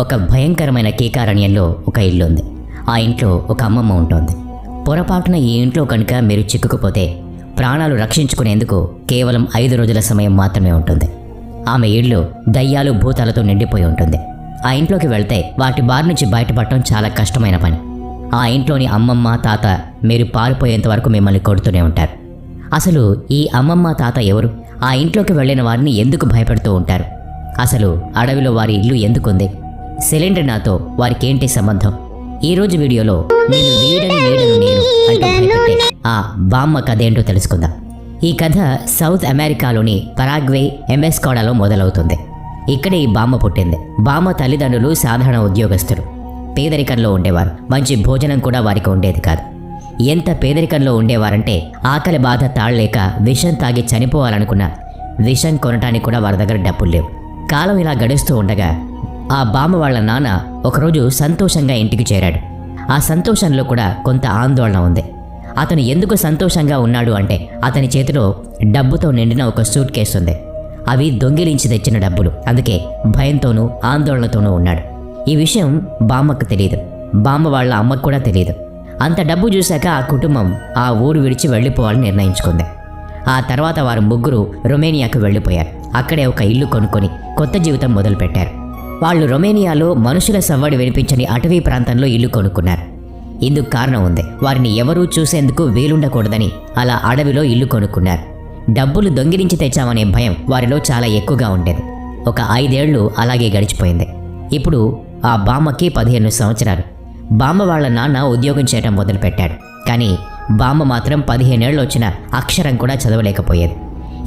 ఒక భయంకరమైన కీకారణ్యంలో ఒక ఇల్లు ఉంది ఆ ఇంట్లో ఒక అమ్మమ్మ ఉంటుంది. పొరపాటున ఈ ఇంట్లో కనుక మీరు చిక్కుకుపోతే ప్రాణాలు రక్షించుకునేందుకు కేవలం ఐదు రోజుల సమయం మాత్రమే ఉంటుంది. ఆమె ఇల్లు దయ్యాలు భూతాలతో నిండిపోయి ఉంటుంది. ఆ ఇంట్లోకి వెళ్తే వాటి బారి నుంచి బయటపడటం చాలా కష్టమైన పని. ఆ ఇంట్లోని అమ్మమ్మ తాత మీరు పారిపోయేంత వరకు మిమ్మల్ని కొడుతూనే ఉంటారు. అసలు ఈ అమ్మమ్మ తాత ఎవరు? ఆ ఇంట్లోకి వెళ్ళిన వారిని ఎందుకు భయపెడుతూ ఉంటారు? అసలు అడవిలో వారి ఇల్లు ఎందుకుంది? సిలిండర్ నాతో వారికి ఏంటి సంబంధం? ఈ రోజు వీడియోలో నేను వీడని నీడను నేను అంటూ ఆ బామ్మ కథ ఏంటో తెలుసుకుందాం. ఈ కథ సౌత్ అమెరికాలోని పరాగ్వే ఎంఎస్కోడాలో మొదలవుతుంది. ఇక్కడే ఈ బామ్మ పుట్టింది. బామ్మ తల్లిదండ్రులు సాధారణ ఉద్యోగస్తులు. పేదరికంలో ఉండేవారు. మంచి భోజనం కూడా వారికి ఉండేది కాదు. ఎంత పేదరికంలో ఉండేవారంటే ఆకలి బాధ తాళలేక విషం తాగి చనిపోవాలనుకున్న విషం కొనటానికి కూడా వారి దగ్గర డబ్బులు లేవు. కాలం ఇలా గడుస్తూ ఉండగా ఆ బామ్మ వాళ్ళ నాన్న ఒకరోజు సంతోషంగా ఇంటికి చేరాడు. ఆ సంతోషంలో కూడా కొంత ఆందోళన ఉంది. అతను ఎందుకు సంతోషంగా ఉన్నాడు అంటే అతని చేతిలో డబ్బుతో నిండిన ఒక సూట్ కేసు ఉంది. అవి దొంగిలించి తెచ్చిన డబ్బులు. అందుకే భయంతోనూ ఆందోళనతోనూ ఉన్నాడు. ఈ విషయం బామ్మకు తెలియదు బామ్మ వాళ్ళ అమ్మకు కూడా తెలియదు అంత డబ్బు చూశాక ఆ కుటుంబం ఆ ఊరు విడిచి వెళ్ళిపోవాలని నిర్ణయించుకుంది. ఆ తర్వాత వారు ముగ్గురు రొమేనియాకు వెళ్ళిపోయారు. అక్కడే ఒక ఇల్లు కొనుక్కొని కొత్త జీవితం మొదలుపెట్టారు. వాళ్ళు రొమేనియాలో మనుషుల సవ్వడి వినిపించని అటవీ ప్రాంతంలో ఇల్లు కొనుక్కున్నారు. ఇందుకు కారణం ఉంది. వారిని ఎవరూ చూసేందుకు వీలుండకూడదని అలా అడవిలో ఇల్లు కొనుక్కున్నారు. డబ్బులు దొంగిలించి తెచ్చామనే భయం వారిలో చాలా ఎక్కువగా ఉండేది. ఒక ఐదేళ్ళు అలాగే గడిచిపోయింది. ఇప్పుడు ఆ బామ్మకి పదిహేను సంవత్సరాలు. బామ్మ వాళ్ళ నాన్న ఉద్యోగం చేయటం మొదలుపెట్టాడు. కానీ బామ్మ మాత్రం పదిహేనేళ్ళు వచ్చిన అక్షరం కూడా చదవలేకపోయేది.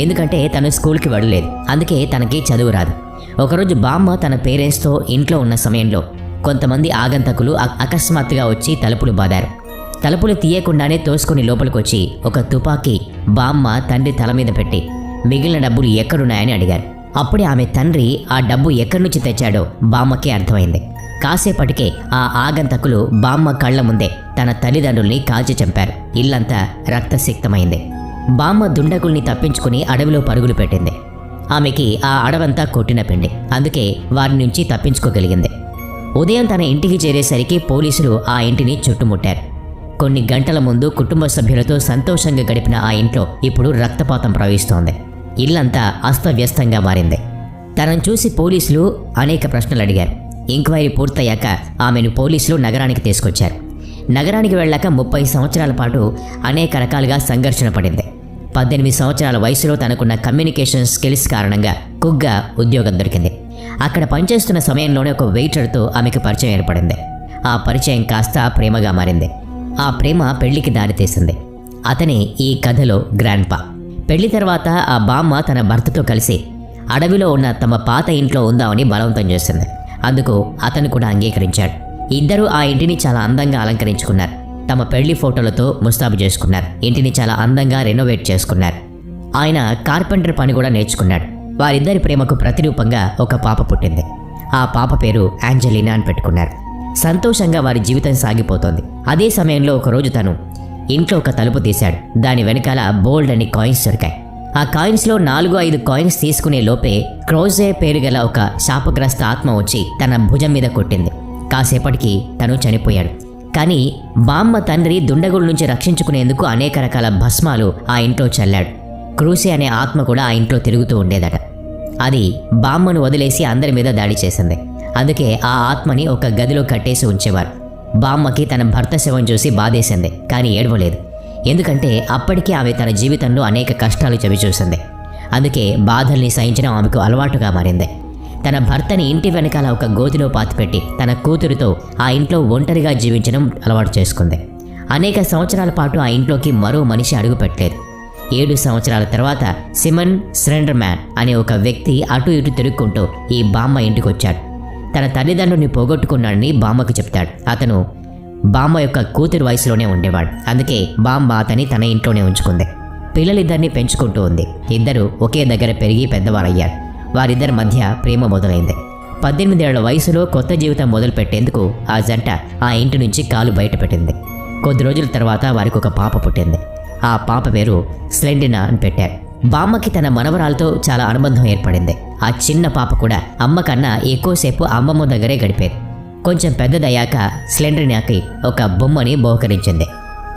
ఎందుకంటే తను స్కూల్కి వెళ్ళలేదు. అందుకే తనకి చదువు రాదు. ఒకరోజు బామ్మ తన పేరెంట్స్తో ఇంట్లో ఉన్న సమయంలో కొంతమంది ఆగంతకులు అకస్మాత్తుగా వచ్చి తలుపులు బాదారు. తలుపులు తీయకుండానే తోసుకొని లోపలికొచ్చి ఒక తుపాకీ బామ్మ తండ్రి తల మీద పెట్టి మిగిలిన డబ్బులు ఎక్కడున్నాయని అడిగారు. అప్పుడే ఆమె తండ్రి ఆ డబ్బు ఎక్కడి నుంచి తెచ్చాడో బామ్మకే అర్థమైంది. కాసేపటికే ఆ ఆగంతకులు బామ్మ కళ్ళ ముందే తన తల్లిదండ్రుల్ని కాల్చి చంపారు. ఇల్లంతా రక్తసిక్తమైంది. బామ్మ దుండగుల్ని తప్పించుకుని అడవిలో పరుగులు పెట్టింది. ఆమెకి ఆ అడవంతా కొట్టిన పిండి. అందుకే వారి నుంచి తప్పించుకోగలిగింది. ఉదయం తన ఇంటికి చేరేసరికి పోలీసులు ఆ ఇంటిని చుట్టుముట్టారు. కొన్ని గంటల ముందు కుటుంబ సభ్యులతో సంతోషంగా గడిపిన ఆ ఇంట్లో ఇప్పుడు రక్తపాతం ప్రవహిస్తోంది. ఇల్లంతా అస్తవ్యస్తంగా మారింది. తనను చూసి పోలీసులు అనేక ప్రశ్నలు అడిగారు. ఎంక్వైరీ పూర్తయ్యాక ఆమెను పోలీసులు నగరానికి తీసుకొచ్చారు. నగరానికి వెళ్ళాక ముప్పై సంవత్సరాల పాటు అనేక రకాలుగా సంఘర్షణ పడింది. పద్దెనిమిది సంవత్సరాల వయసులో తనకున్న కమ్యూనికేషన్ స్కిల్స్ కారణంగా కుగ్గా ఉద్యోగం దొరికింది. అక్కడ పనిచేస్తున్న సమయంలోనే ఒక వెయిటర్తో ఆమెకు పరిచయం ఏర్పడింది. ఆ పరిచయం కాస్త ప్రేమగా మారింది. ఆ ప్రేమ పెళ్ళికి దారితీసింది. అతని ఈ కథలో గ్రాండ్పా పెళ్ళి తర్వాత ఆ బామ్మ తన భర్తతో కలిసి అడవిలో ఉన్న తమ పాత ఇంట్లో ఉందామని బలవంతం చేసింది. అందుకు అతను కూడా అంగీకరించాడు. ఇద్దరూ ఆ ఇంటిని చాలా అందంగా అలంకరించుకున్నారు. తమ పెళ్ళి ఫోటోలతో ముస్తాబు చేసుకున్నారు. ఇంటిని చాలా అందంగా రెనోవేట్ చేసుకున్నారు. ఆయన కార్పెంటర్ పని కూడా నేర్చుకున్నాడు. వారిద్దరి ప్రేమకు ప్రతిరూపంగా ఒక పాప పుట్టింది. ఆ పాప పేరు యాంజలీనా అని పెట్టుకున్నారు. సంతోషంగా వారి జీవితం సాగిపోతోంది. అదే సమయంలో ఒకరోజు తను ఇంట్లో ఒక తలుపు తీశాడు. దాని వెనకాల బోల్డ్ అని కాయిన్స్ దొరికాయి. ఆ కాయిన్స్లో నాలుగు ఐదు కాయిన్స్ తీసుకునే లోపే క్రోజే పేరు గల ఒక శాపగ్రస్త ఆత్మ వచ్చి తన భుజం మీద కొట్టింది. కాసేపటికి తను చనిపోయాడు. కానీ బామ్మ తండ్రి దుండగుడి నుంచి రక్షించుకునేందుకు అనేక రకాల భస్మాలు ఆ ఇంట్లో చల్లాడు. క్రూసే అనే ఆత్మ కూడా ఆ ఇంట్లో తిరుగుతూ ఉండేదట. అది బామ్మను వదిలేసి అందరి మీద దాడి చేసింది. అందుకే ఆ ఆత్మని ఒక గదిలో కట్టేసి ఉంచేవారు. బామ్మకి తన భర్త శవం చూసి బాధేసింది కానీ ఏడవలేదు. ఎందుకంటే అప్పటికే ఆమె తన జీవితంలో అనేక కష్టాలు చవిచూసింది. అందుకే బాధల్ని సహించడం ఆమెకు అలవాటుగా మారింది. తన భర్తని ఇంటి వెనకాల ఒక గోతిలో పాతిపెట్టి తన కూతురితో ఆ ఇంట్లో ఒంటరిగా జీవించడం అలవాటు చేసుకుంది. అనేక సంవత్సరాల పాటు ఆ ఇంట్లోకి మరో మనిషి అడుగుపెట్టలేదు ఏడు సంవత్సరాల తర్వాత సిమన్ స్రెండర్ మ్యాన్ అనే ఒక వ్యక్తి అటు ఇటు తిరుక్కుంటూ ఈ బామ్మ ఇంటికి వచ్చాడు తన తల్లిదండ్రుల్ని పోగొట్టుకున్నాడని బామ్మకు చెప్తాడు. అతను బామ్మ యొక్క కూతురు వయసులోనే ఉండేవాడు. అందుకే బామ్మ అతని తన ఇంట్లోనే ఉంచుకుంది. పిల్లలిద్దరిని పెంచుకుంటూ ఉంది. ఇద్దరు ఒకే దగ్గర పెరిగి పెద్దవారయ్యారు వారిద్దరి మధ్య ప్రేమ మొదలైంది. పద్దెనిమిదేళ్ళ వయసులో కొత్త జీవితం మొదలుపెట్టేందుకు ఆ జంట ఆ ఇంటి నుంచి కాలు బయటపెట్టింది. కొద్ది రోజుల తర్వాత వారికి ఒక పాప పుట్టింది. ఆ పాప పేరు స్లెండినా అని పెట్టారు. బామ్మకి తన మనవరాలతో చాలా అనుబంధం ఏర్పడింది. ఆ చిన్న పాప కూడా అమ్మ కన్నా ఎక్కువసేపు అమ్మమ్మ దగ్గరే గడిపేది. కొంచెం పెద్దదయ్యాక స్లెండ్రినాకి ఒక బొమ్మని బహుకరించింది.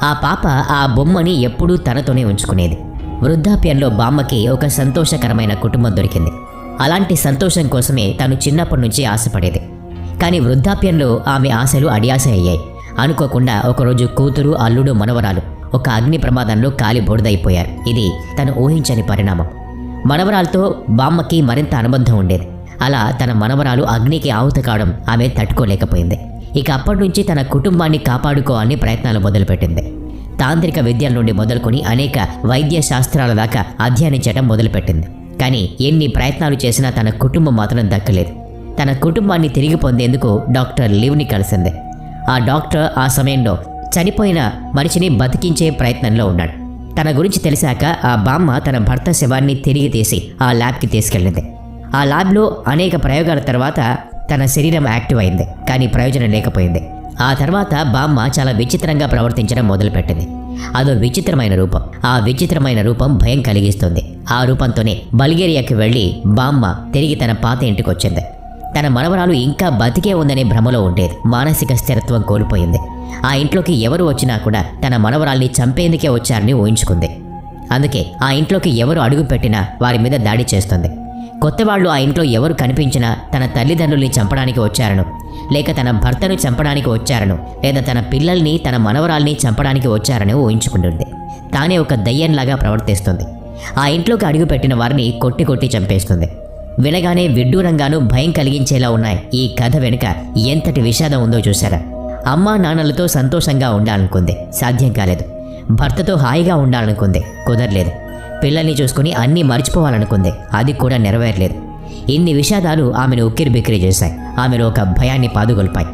ఆ పాప ఆ బొమ్మని ఎప్పుడూ తనతోనే ఉంచుకునేది. వృద్ధాప్యంలో బామ్మకి ఒక సంతోషకరమైన కుటుంబం దొరికింది. అలాంటి సంతోషం కోసమే తను చిన్నప్పటి నుంచి ఆశపడేది. కానీ వృద్ధాప్యంలో ఆమె ఆశలు అడియాస అయ్యాయి. అనుకోకుండా ఒకరోజు కూతురు అల్లుడు మనవరాలు ఒక అగ్ని ప్రమాదంలో కాలి బోడిదైపోయారు. ఇది తను ఊహించని పరిణామం. మనవరాలతో బామ్మకి మరింత అనుబంధం ఉండేది. అలా తన మనవరాలు అగ్నికి ఆహుత కావడం ఆమె తట్టుకోలేకపోయింది. ఇక అప్పటి నుంచి తన కుటుంబాన్ని కాపాడుకోవాలని ప్రయత్నాలు మొదలుపెట్టింది. తాంత్రిక విద్యల నుండి మొదలుకొని అనేక వైద్య శాస్త్రాల దాకా అధ్యయనించడం మొదలుపెట్టింది. కానీ ఎన్ని ప్రయత్నాలు చేసినా తన కుటుంబం మాత్రం దక్కలేదు. తన కుటుంబాన్ని తిరిగి పొందేందుకు డాక్టర్ లివ్ని కలిసింది. ఆ డాక్టర్ ఆ సమయంలో చనిపోయిన మనిషిని బతికించే ప్రయత్నంలో ఉన్నాడు. తన గురించి తెలిసాక ఆ బామ్మ తన భర్త శవాన్ని తిరిగి తీసి ఆ ల్యాబ్కి తీసుకెళ్ళింది. ఆ ల్యాబ్లో అనేక ప్రయోగాల తర్వాత తన శరీరం యాక్టివ్ అయింది కానీ ప్రయోజనం లేకపోయింది. ఆ తర్వాత బామ్మ చాలా విచిత్రంగా ప్రవర్తించడం మొదలుపెట్టింది. అదో విచిత్రమైన రూపం. ఆ విచిత్రమైన రూపం భయం కలిగిస్తుంది. ఆ రూపంతోనే బల్గేరియాకి వెళ్ళి బామ్మ తిరిగి తన పాత ఇంటికి వచ్చింది తన మనవరాలు ఇంకా బతికే ఉందనే భ్రమలో ఉండేది. మానసిక స్థిరత్వం కోల్పోయింది. ఆ ఇంట్లోకి ఎవరు వచ్చినా కూడా తన మనవరాల్ని చంపేందుకే వచ్చారని ఊహించుకుంది. అందుకే ఆ ఇంట్లోకి ఎవరు అడుగు పెట్టినా వారి మీద దాడి చేస్తుంది. కొత్త వాళ్ళు ఆ ఇంట్లో ఎవరు కనిపించినా తన తల్లిదండ్రుల్ని చంపడానికి వచ్చారను లేక తన భర్తను చంపడానికి వచ్చారను లేదా తన పిల్లల్ని తన మనవరాల్ని చంపడానికి వచ్చారని ఊహించుకుంటుంది. తానే ఒక దయ్యంలాగా ప్రవర్తిస్తుంది. ఆ ఇంట్లోకి అడుగుపెట్టిన వారిని కొట్టి కొట్టి చంపేస్తుంది. వినగానే విడ్డూరంగానూ భయం కలిగించేలా ఉన్నాయి. ఈ కథ వెనుక ఎంతటి విషాదం ఉందో చూశారా? అమ్మా నాన్నలతో సంతోషంగా ఉండాలనుకుంది. సాధ్యం కాలేదు. భర్తతో హాయిగా ఉండాలనుకుంది. కుదరలేదు. పిల్లల్ని చూసుకుని అన్నీ మర్చిపోవాలనుకుంది. అది కూడా నెరవేరలేదు. ఇన్ని విషాదాలు ఆమెను ఉక్కిరి బిక్కిరి చేశాయి. ఆమెలో ఒక భయాన్ని పాదుగొల్పాయి.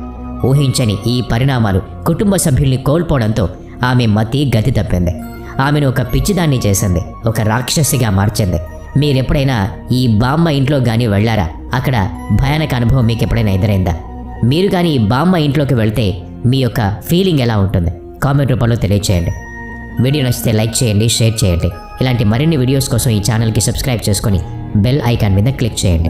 ఊహించని ఈ పరిణామాలు కుటుంబ సభ్యుల్ని కోల్పోవడంతో ఆమె మతి గతి తప్పింది. ఆమెను ఒక పిచ్చిదాన్ని చేసింది. ఒక రాక్షసిగా మార్చింది. మీరెప్పుడైనా ఈ బామ్మ ఇంట్లో కానీ వెళ్ళారా అక్కడ భయానక అనుభవం మీకు ఎప్పుడైనా ఎదురైందా? మీరు కానీ ఈ బామ్మ ఇంట్లోకి వెళ్తే మీ యొక్క ఫీలింగ్ ఎలా ఉంటుంది? కామెంట్ రూపంలో తెలియచేయండి. వీడియో నచ్చితే లైక్ చేయండి షేర్ చేయండి. ఇలాంటి మరిన్ని వీడియోస్ కోసం ఈ ఛానల్కి సబ్స్క్రైబ్ చేసుకొని బెల్ ఐకాన్ మీద క్లిక్ చేయండి.